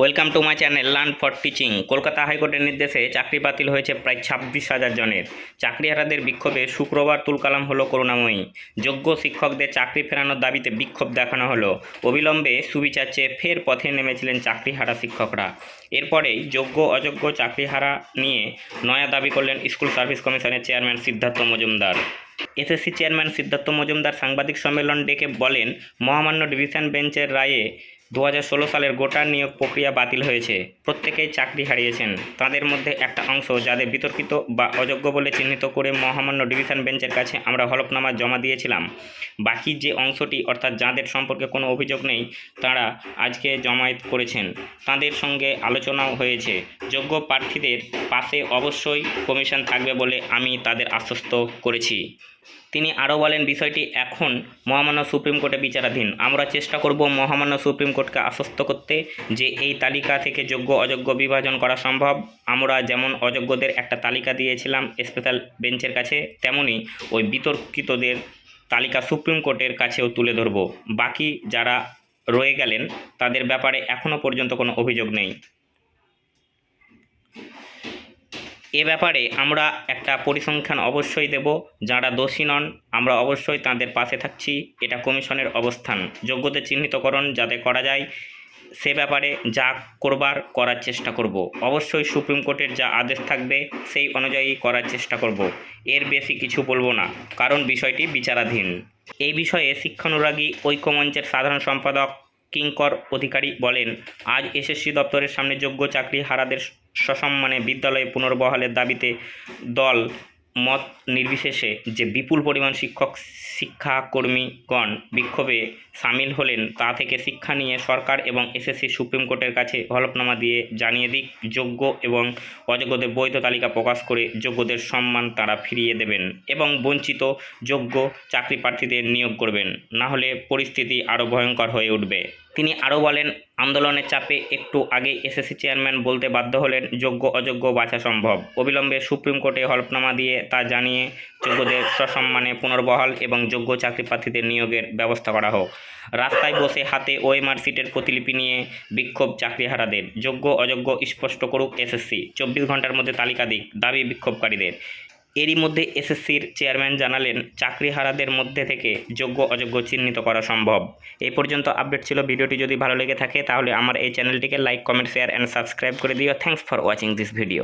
Welcome to my channel, learn for teaching. Kolkata হাইকোর্টের নির্দেশে চাকরি বাতিল হয়েছে প্রায় ছাব্বিশ হাজার জনের। চাকরিহারাদের বিক্ষোভে শুক্রবার তুলকালাম হলো করুণাময়ী। যোগ্য শিক্ষকদের চাকরি ফেরানোর দাবিতে বিক্ষোভ দেখানো হলো। অবিলম্বে সুবিচার চেয়ে ফের পথে নেমেছিলেন চাকরিহারা শিক্ষকরা। এরপরেই যোগ্য অযোগ্য চাকরিহারা নিয়ে নয়া দাবি করলেন স্কুল সার্ভিস কমিশনের chairman Siddhartha Majumdar. SSC chairman Siddhartha Majumdar সাংবাদিক সম্মেলন ডেকে বলেন, মহামান্য ডিভিশন বেঞ্চের রায়ে দু হাজার ষোলো সালের গোটা নিয়োগ প্রক্রিয়া বাতিল হয়েছে। প্রত্যেকেই চাকরি হারিয়েছেন। তাদের মধ্যে একটা অংশ যাদের বিতর্কিত বা অযোগ্য বলে চিহ্নিত করে মহামান্য ডিভিশন বেঞ্চের কাছে আমরা হলফনামা জমা দিয়েছিলাম। বাকি যে অংশটি, অর্থাৎ যাদের সম্পর্কে কোনো অভিযোগ নেই, তারা আজকে জমায়েত করেছেন। তাদের সঙ্গে আলোচনাও হয়েছে। যোগ্য প্রার্থীদের পাশে অবশ্যই কমিশন থাকবে বলে আমি তাদের আশ্বস্ত করেছি। তিনি আরও বলেন, বিষয়টি এখন মহামান্য সুপ্রিম কোর্টে বিচারাধীন। আমরা চেষ্টা করব মহামান্য সুপ্রিম কোর্টকে আশ্বস্ত করতে যে এই তালিকা থেকে যোগ্য অযোগ্য বিভাজন করা সম্ভব। আমরা যেমন অযোগ্যদের একটা তালিকা দিয়েছিলাম স্পেশাল বেঞ্চের কাছে, তেমনি ওই বিতর্কিতদের তালিকা সুপ্রিম কোর্টের কাছেও তুলে ধরব। বাকি যারা রয়ে গেলেন, তাদের ব্যাপারে এখনও পর্যন্ত কোনো অভিযোগ নেই। এ ব্যাপারে আমরা একটা পরিসংখ্যান অবশ্যই দেব। যারা দোষী নন, আমরা অবশ্যই তাদের পাশে থাকছি। এটা কমিশনের অবস্থান। যোগ্যদের চিহ্নিতকরণ যাতে করা যায়, সে ব্যাপারে যা করবার করার চেষ্টা করব। অবশ্যই সুপ্রিম কোর্টের যা আদেশ থাকবে, সেই অনুযায়ী করার চেষ্টা করব। এর বেশি কিছু বলব না, কারণ বিষয়টি বিচারাধীন। এই বিষয়ে শিক্ষানুরাগী ঐক্যমঞ্চের সাধারণ সম্পাদক কিঙ্কর অধিকারী বলেন, আজ এসএসসি দপ্তরের সামনে যোগ্য চাকরি হারাদের সসম্মানে বিদ্যালয়ে পুনর্বহালের দাবিতে দল মত নির্বিশেষে যে বিপুল পরিমাণ শিক্ষক, শিক্ষাকর্মীগণ বিক্ষোভে সামিল হলেন, তা থেকে শিক্ষা নিয়ে সরকার এবং এসএসসি সুপ্রিম কোর্টের কাছে হলফনামা দিয়ে জানিয়ে দিক, যোগ্য এবং অযোগ্যদের বৈধ তালিকা প্রকাশ করে যোগ্যদের সম্মান তারা ফিরিয়ে দেবেন এবং বঞ্চিত যোগ্য চাকরি প্রার্থীদের নিয়োগ করবেন। না হলে পরিস্থিতি আরও ভয়ঙ্কর হয়ে উঠবে। তিনি আরও বলেন, আন্দোলনের চাপে একটু আগে এসএসসি চেয়ারম্যান বলতে বাধ্য হলেন, যোগ্য অযোগ্য বাছা সম্ভব। অবিলম্বে সুপ্রিম কোর্টে হলফনামা দিয়ে তা জানিয়ে যোগ্যদের সসম্মানে পুনর্বহাল এবং যোগ্য চাকরি প্রার্থীদের নিয়োগের ব্যবস্থা করা হোক। রাস্তায় বসে হাতে ওএমআর সিটের প্রতিলিপি নিয়ে বিক্ষোভ চাকরিহারাদের। যোগ্য অযোগ্য স্পষ্ট করুক এসএসসি চব্বিশ ঘণ্টার মধ্যে তালিকা দিক দাবি বিক্ষোভকারীদের। এরই মধ্যে এসএসসির চেয়ারম্যান জানালেন, চাকরিহারাদের মধ্যে থেকে যোগ্য অযোগ্য চিহ্নিত করা সম্ভব। এই পর্যন্ত আপডেট ছিল। ভিডিওটি যদি ভালো লেগে থাকে, তাহলে আমার এই চ্যানেলটিকে like, comment, share and subscribe করে দিও। Thanks for watching this video